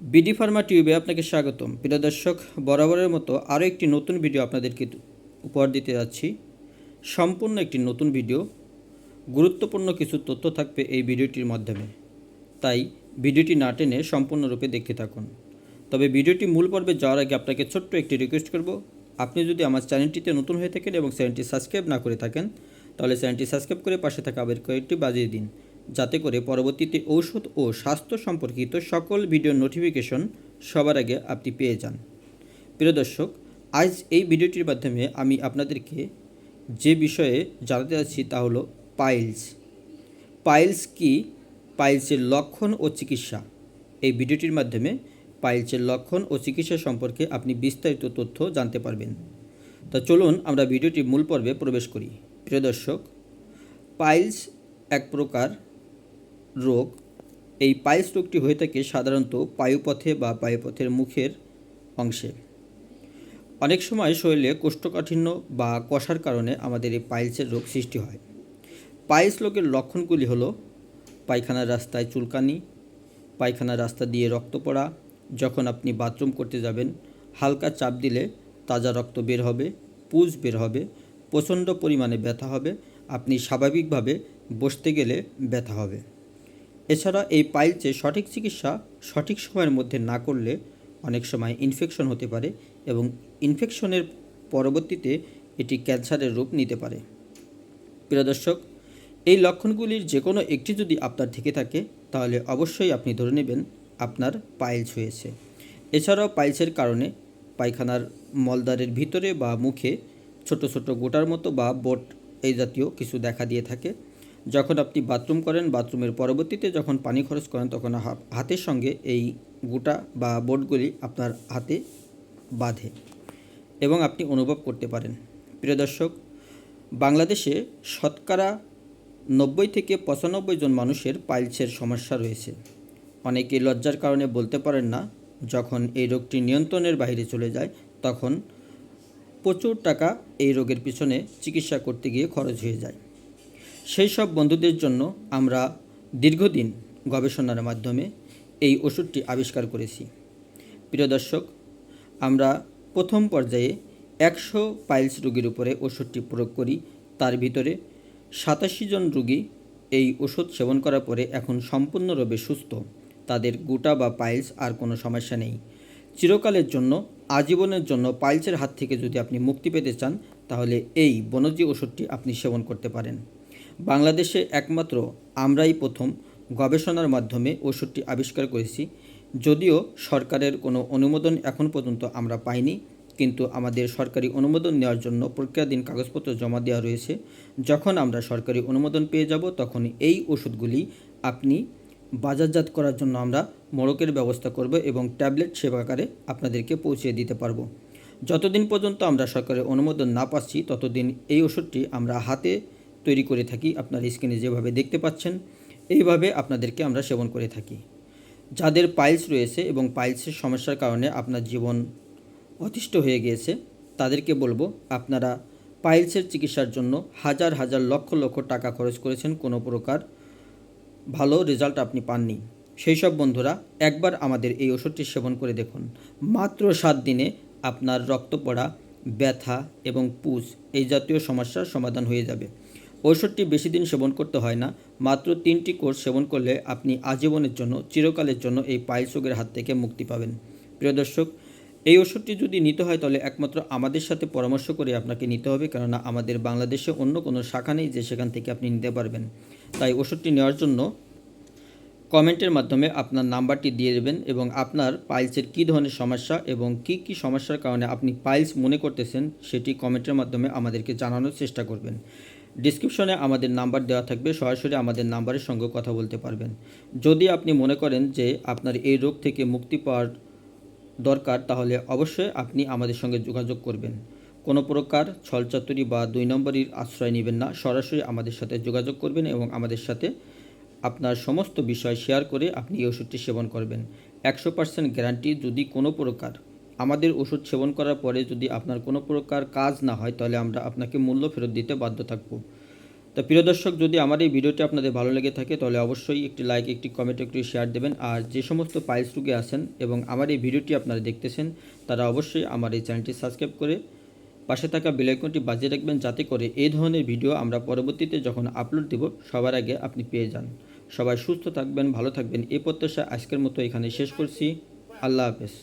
BD Pharma টিউবে আপনাকে স্বাগতম। প্রিয় দর্শক, বরাবরের মতো আরও একটি নতুন ভিডিও আপনাদেরকে উপহার দিতে যাচ্ছি। সম্পূর্ণ একটি নতুন ভিডিও। গুরুত্বপূর্ণ কিছু তথ্য থাকবে এই ভিডিওটির মাধ্যমে। তাই ভিডিওটি না টেনে সম্পূর্ণরূপে দেখতে থাকুন। তবে ভিডিওটি মূল পর্বে যাওয়ার আগে আপনাকে ছোট্ট একটি রিকোয়েস্ট করব। আপনি যদি আমার চ্যানেলটিতে নতুন হয়ে থাকেন এবং চ্যানেলটি সাবস্ক্রাইব না করে থাকেন, তাহলে চ্যানেলটি সাবস্ক্রাইব করে পাশে থাকা আবের কয়েকটি বাজিয়ে দিন। যাতে করে পরবর্তীতে ঔষধ ও স্বাস্থ্য সম্পর্কিত সকল ভিডিও নোটিফিকেশন সবার আগে আপনি পেয়ে যান। প্রিয় দর্শক, আজ এই ভিডিওটির মাধ্যমে আমি আপনাদেরকে যে বিষয়ে জানাতে যাচ্ছি তা হলো পাইলস। পাইলস কি? পাইলসের লক্ষণ ও চিকিৎসা। এই ভিডিওটির মাধ্যমে পাইলসের লক্ষণ ও চিকিৎসা সম্পর্কে আপনি বিস্তারিত তথ্য জানতে পারবেন। তা চলুন আমরা ভিডিওটির মূল পর্বে প্রবেশ করি। প্রিয় দর্শক, পাইলস এক প্রকার রোগ, এই পাইলস রোগটি হয়ে থাকে সাধারণত পায়ুপথে বা পায়ুপথের মুখের অংশে। অনেক সময় শরীরে কোষ্ঠকাঠিন্য বা কষার কারণে আমাদের এই পাইলসের রোগ সৃষ্টি হয়। পাইলস রোগের লক্ষণগুলি হলো পায়খানার রাস্তায় চুলকানি, পায়খানার রাস্তা দিয়ে রক্ত পড়া, যখন আপনি বাথরুম করতে যাবেন, হালকা চাপ দিলে তাজা রক্ত বের হবে, পুজ বের হবে, প্রচণ্ড পরিমাণে ব্যথা হবে, আপনি স্বাভাবিকভাবে বসতে গেলে ব্যথা হবে। এছাড়া এই পাইলসে সঠিক চিকিৎসা সঠিক সময়ের মধ্যে না করলে অনেক সময় ইনফেকশন হতে পারে এবং ইনফেকশনের পরবর্তীতে এটি ক্যান্সারের রূপ নিতে পারে। প্রিয় দর্শক, এই লক্ষণগুলির যে কোনো একটি যদি আপনার থেকে থাকে, তাহলে অবশ্যই আপনি ধরে নেবেন আপনার পাইলস হয়েছে। এছাড়াও পাইলসের কারণে পায়খানার মলদ্বারের ভিতরে বা মুখে ছোট ছোট গোটার মতো বা বোট এই জাতীয় কিছু দেখা দিয়ে থাকে। যখন আপনি বাথরুম করেন, বাথরুমের পরবর্তীতে যখন পানি খরচ করেন, তখন হাতের সঙ্গে এই গোটা বা বোটগুলি আপনার হাতে বাঁধে এবং আপনি অনুভব করতে পারেন। প্রিয় দর্শক, বাংলাদেশে শতকরা নব্বই থেকে পঁচানব্বই জন মানুষের পাইলসের সমস্যা রয়েছে। অনেকে লজ্জার কারণে বলতে পারেন না, যখন এই রোগটি নিয়ন্ত্রণের বাইরে চলে যায়, তখন প্রচুর টাকা এই রোগের পিছনে চিকিৎসা করতে গিয়ে খরচ হয়ে যায়। সেই সব বন্ধুদের জন্য আমরা দীর্ঘদিন গবেষণার মাধ্যমে এই ওষুধটি আবিষ্কার করেছি। প্রিয় দর্শক, আমরা প্রথম পর্যায়ে একশো পাইলস রোগীর উপরে ওষুধটি প্রয়োগ করি, তার ভিতরে সাতাশি জন রোগী এই ওষুধ সেবন করার পরে এখন সম্পূর্ণরূপে সুস্থ। তাদের গোটা বা পাইলস আর কোনো সমস্যা নেই। চিরকালের জন্য, আজীবনের জন্য পাইলসের হাত থেকে যদি আপনি মুক্তি পেতে চান, তাহলে এই বনজি ওষুধটি আপনি সেবন করতে পারেন। বাংলাদেশে একমাত্র আমরাই প্রথম গবেষণার মাধ্যমে ওষুধটি আবিষ্কার করেছি। যদিও সরকারের কোনো অনুমোদন এখন পর্যন্ত আমরা পাইনি, কিন্তু আমাদের সরকারি অনুমোদন নেওয়ার জন্য প্রক্রিয়াধীন কাগজপত্র জমা দেওয়া রয়েছে। যখন আমরা সরকারি অনুমোদন পেয়ে যাব, তখন এই ওষুধগুলি আপনি বাজারজাত করার জন্য আমরা মোড়কের ব্যবস্থা করব এবং ট্যাবলেট সেবাকারে আপনাদেরকে পৌঁছে দিতে পারব। যতদিন পর্যন্ত আমরা সরকারের অনুমোদন না পাচ্ছি, ততদিন এই ওষুধটি আমরা হাতে তৈরি করে থাকি, আপনার স্ক্রিনে যেভাবে দেখতে পাচ্ছেন, এইভাবে আপনাদেরকে আমরা সেবন করে থাকি। যাদের পাইলস রয়েছে এবং পাইলসের সমস্যার কারণে আপনার জীবন অতিষ্ঠ হয়ে গিয়েছে, তাদেরকে বলব, আপনারা পাইলসের চিকিৎসার জন্য হাজার হাজার লক্ষ লক্ষ টাকা খরচ করেছেন, কোনো প্রকার ভালো রেজাল্ট আপনি পাননি। সেই সব বন্ধুরা, একবার আমাদের এই ওষুধটি সেবন করে দেখুন। মাত্র সাত দিনে আপনার রক্ত পড়া, ব্যথা এবং পুষ এই জাতীয় সমস্যার সমাধান হয়ে যাবে। ওষুধটি বেশি দিন সেবন করতে হয় না, মাত্র তিনটি কোর্স সেবন করলে আপনি আজীবনের জন্য, চিরকালের জন্য এই পাইলস রোগের হাত থেকে মুক্তি পাবেন। প্রিয় দর্শক, এই ওষুধটি যদি নিতে হয় তাহলে একমাত্র আমাদের সাথে পরামর্শ করে আপনাকে নিতে হবে, কেননা আমাদের বাংলাদেশে অন্য কোনো শাখা নেই যে সেখান থেকে আপনি নিতে পারবেন। তাই ওষুধটি নেওয়ার জন্য কমেন্টের মাধ্যমে আপনার নাম্বারটি দিয়ে দেবেন এবং আপনার পাইলসের কী ধরনের সমস্যা এবং কি কি সমস্যার কারণে আপনি পাইলস মনে করতেছেন সেটি কমেন্টের মাধ্যমে আমাদেরকে জানানোর চেষ্টা করবেন। ডিসক্রিপশনে আমাদের নাম্বার দেওয়া থাকবে, সরাসরি আমাদের নাম্বারের সঙ্গে কথা বলতে পারবেন। যদি আপনি মনে করেন যে আপনার এই রোগ থেকে মুক্তি পাওয়ার দরকার, তাহলে অবশ্যই আপনি আমাদের সঙ্গে যোগাযোগ করবেন। কোনো প্রকার ছলচাতুরি বা দুই নম্বরীর আশ্রয় নেবেন না, সরাসরি আমাদের সাথে যোগাযোগ করবেন এবং আমাদের সাথে আপনার সমস্ত বিষয় শেয়ার করে আপনি এই ওষুধটি সেবন করবেন। একশো পার্সেন্ট গ্যারান্টি যদি কোনো প্রকার আমাদের ওষুধ সেবন করার পরে যদি আপনার কোনো প্রকার কাজ না হয়, তাহলে আমরা আপনাকে মূল্য ফেরত দিতে বাধ্য থাকব। তো প্রিয় দর্শক, যদি আমার এই ভিডিওটি আপনাদের ভালো লেগে থাকে, তাহলে অবশ্যই একটি লাইক একটি কমেন্ট একটি শেয়ার দেবেন। আর যে সমস্ত পাইলস রুগী আছেন এবং আমার এই ভিডিওটি আপনারা দেখতেছেন, তারা অবশ্যই আমার এই চ্যানেলটি সাবস্ক্রাইব করে পাশে থাকা বেলাইকনটি বাজিয়ে রাখবেন, যাতে করে এই ধরনের ভিডিও আমরা পরবর্তীতে যখন আপলোড দেব, সবার আগে আপনি পেয়ে যান। সবাই সুস্থ থাকবেন, ভালো থাকবেন, এই প্রত্যাশা আজকের মতো এখানে শেষ করছি। আল্লাহ হাফেজ।